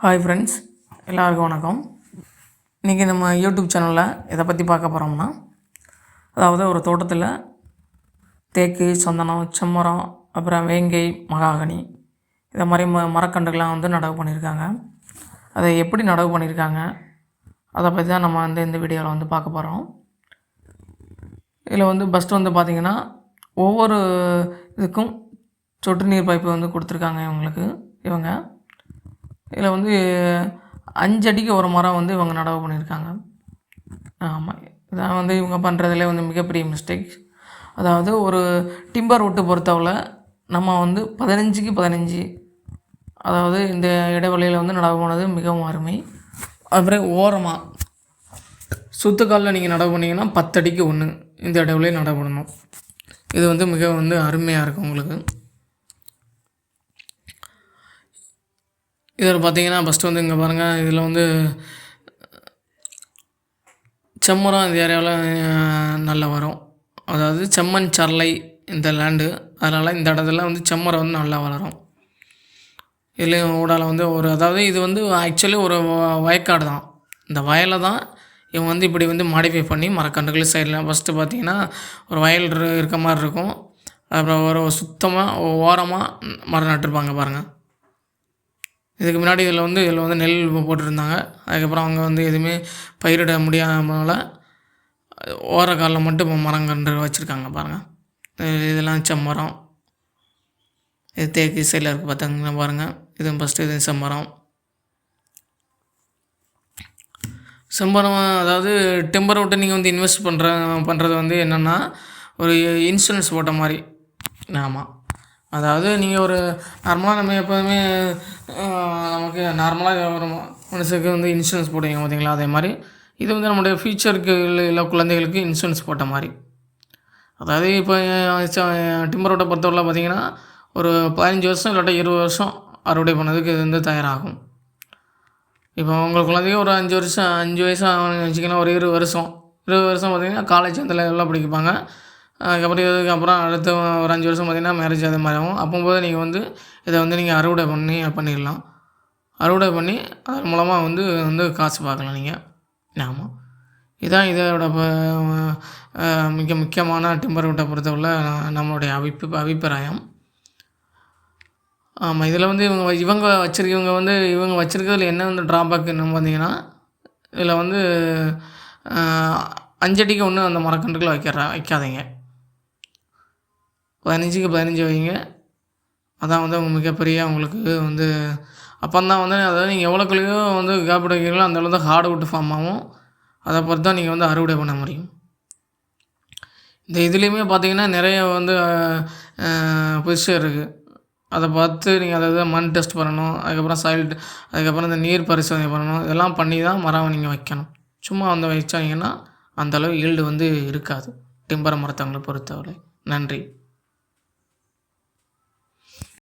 Hi friends எல்லாருக்கும் வணக்கம். இன்றைக்கி நம்ம யூடியூப் சேனலில் எதை பற்றி பார்க்க போகிறோம்னா அதாவது ஒரு தோட்டத்தில் தேக்கு சந்தனம் செம்மரம் அப்புறம் வேங்கை மகாகனி இதை மாதிரி ம மரக்கன்றுகள்லாம் வந்து நடவு பண்ணியிருக்காங்க அதை எப்படி நடவு பண்ணியிருக்காங்க அதை பற்றி தான் நம்ம வந்து இந்த வீடியோவில் வந்து பார்க்க போகிறோம் இதில் வந்து ஃபஸ்ட்டு வந்து பார்த்திங்கன்னா ஒவ்வொரு இதுக்கும் சொட்டு நீர் பைப்பு வந்து கொடுத்துருக்காங்க இவங்களுக்கு இவங்க. இதில் வந்து அஞ்சடிக்கு ஒரு மரம் வந்து இவங்க நடவு பண்ணியிருக்காங்க. ஆமாம் இதான் வந்து இவங்க பண்ணுறதுல வந்து மிகப்பெரிய மிஸ்டேக் அதாவது ஒரு டிம்பர் விட்டு பொறுத்தவரை நம்ம வந்து பதினஞ்சுக்கு பதினஞ்சு அதாவது இந்த இடைவெளியில் வந்து நடவு போனது மிகவும் அருமை. அப்புறம் ஓரமாக சுத்துக்காலில் நீங்கள் நடவு பண்ணிங்கன்னா பத்தடிக்கு ஒன்று இந்த இடைவெளியில் நடவு பண்ணணும். இது வந்து மிக வந்து அருமையாக இருக்கும் உங்களுக்கு. இதில் பார்த்தீங்கன்னா ஃபஸ்ட்டு வந்து இங்கே பாருங்கள் இதில் வந்து செம்மரம் இந்த ஏரியாவில் நல்லா வரும். அதாவது செம்மண் சர்லை இந்த லேண்டு அதனால் இந்த இடத்துல வந்து செம்மரம் வந்து நல்லா வளரும். இதுலேயும் ஊடால வந்து ஒரு அதாவது இது வந்து ஆக்சுவலி ஒரு வயக்காடு தான். இந்த வயலை தான் இவங்க வந்து இப்படி வந்து மாடிஃபை பண்ணி மரக்கன்றுகள் சைடில் ஃபஸ்ட்டு பார்த்திங்கன்னா ஒரு வயல் இருக்க மாதிரி இருக்கும். அப்புறம் ஒரு சுத்தமாக ஓரமாக மரம் நட்டுருப்பாங்க பாருங்கள் இதுக்கு முன்னாடி இதில் வந்து இதில் வந்து நெல் போட்டிருந்தாங்க. அதுக்கப்புறம் அவங்க வந்து எதுவுமே பயிரிட முடியாமல ஓரக்காலில் மட்டும் இப்போ மரங்கன்று வச்சுருக்காங்க பாருங்கள் இதெல்லாம் செம்மரம். இது தேக்கு சைடில் இருக்குது பார்த்தாங்கன்னா பாருங்கள் இதுவும் ஃபஸ்ட்டு இது செம்மரம். செம்மரம் அதாவது டெம்பரை விட்டு நீங்கள் வந்து இன்வெஸ்ட் பண்ணுற பண்ணுறது வந்து என்னென்னா ஒரு இன்சூரன்ஸ் போட்ட மாதிரி. ஆமாம் அதாவது நீங்கள் ஒரு நார்மலாக நம்ம எப்போதுமே நமக்கு நார்மலாக ஒரு மனுஷனுக்கு வந்து இன்சூரன்ஸ் போடுவீங்க பார்த்தீங்களா அதே மாதிரி இது வந்து நம்முடைய ஃப்யூச்சருக்கு இல்லை குழந்தைகளுக்கு இன்சூரன்ஸ் போட்ட மாதிரி. அதாவது இப்போ டிம்பரோட்டை பொறுத்தவரை பார்த்தீங்கன்னா ஒரு பதினஞ்சு வருஷம் இல்லாட்டா இருபது வருஷம் அறுவடை பண்ணதுக்கு இது வந்து தயாராகும். இப்போ உங்கள் குழந்தைங்க ஒரு அஞ்சு வருஷம் அஞ்சு வயசு ஆகும்னு ஒரு இருபது வருஷம். இருபது வருஷம் பார்த்தீங்கன்னா காலேஜ் அந்த லெவலில் படிப்பாங்க அதுக்கப்புறம் இதுக்கப்புறம் அடுத்த ஒரு அஞ்சு வருஷம் பார்த்தீங்கன்னா மேரேஜ் அது மாதிரி ஆகும். அப்போம்போது நீங்கள் வந்து இதை வந்து நீங்கள் அறுவடை பண்ணி பண்ணிடலாம். அறுவடை பண்ணி அதன் மூலமாக வந்து வந்து காசு பார்க்கலாம் நீங்கள் ஆமாம் இதுதான் இதோட மிக முக்கியமான டிம்பர் விட்டை பொறுத்தவரை நம்மளுடைய அபிப்பு அபிப்பிராயம். ஆமாம் இதில் வந்து இவங்க வ- இவங்க வச்சுருக்கவங்க வந்து இவங்க வச்சுருக்கிறதுல என்ன வந்து ட்ராபேக் என்ன பார்த்தீங்கன்னா இதில் வந்து அஞ்சடிக்கு ஒன்று அந்த மரக்கன்றுகளை வைக்கிற வைக்காதீங்க. பதினஞ்சுக்கு பதினஞ்சு வைங்க. அதான் வந்து மிகப்பெரிய உங்களுக்கு வந்து அப்போ தான் வந்து அதாவது நீங்கள் எவ்வளோக்குள்ளேயோ வந்து கேப் வைக்கிறீங்களோ அந்தளவு தான் ஹார்ட் அவுட் ஃபார்ம் ஆகும். அதை பொறுத்து தான் நீங்கள் வந்து அறுவடை பண்ண முடியும். இந்த இதுலேயுமே பார்த்தீங்கன்னா நிறைய வந்து பொசிஷன் இருக்குது அதை பார்த்து நீங்கள் அதை மண் டெஸ்ட் பண்ணணும். அதுக்கப்புறம் சாயில் அதுக்கப்புறம் இந்த நீர் பரிசோதனை பண்ணணும். இதெல்லாம் பண்ணி தான் மரம் நீங்கள் வைக்கணும். சும்மா வந்து வச்சாங்கன்னா அந்தளவு ஈல்டு வந்து இருக்காது. டிம்பர மரத்தவங்களை பொறுத்தவரை. நன்றி.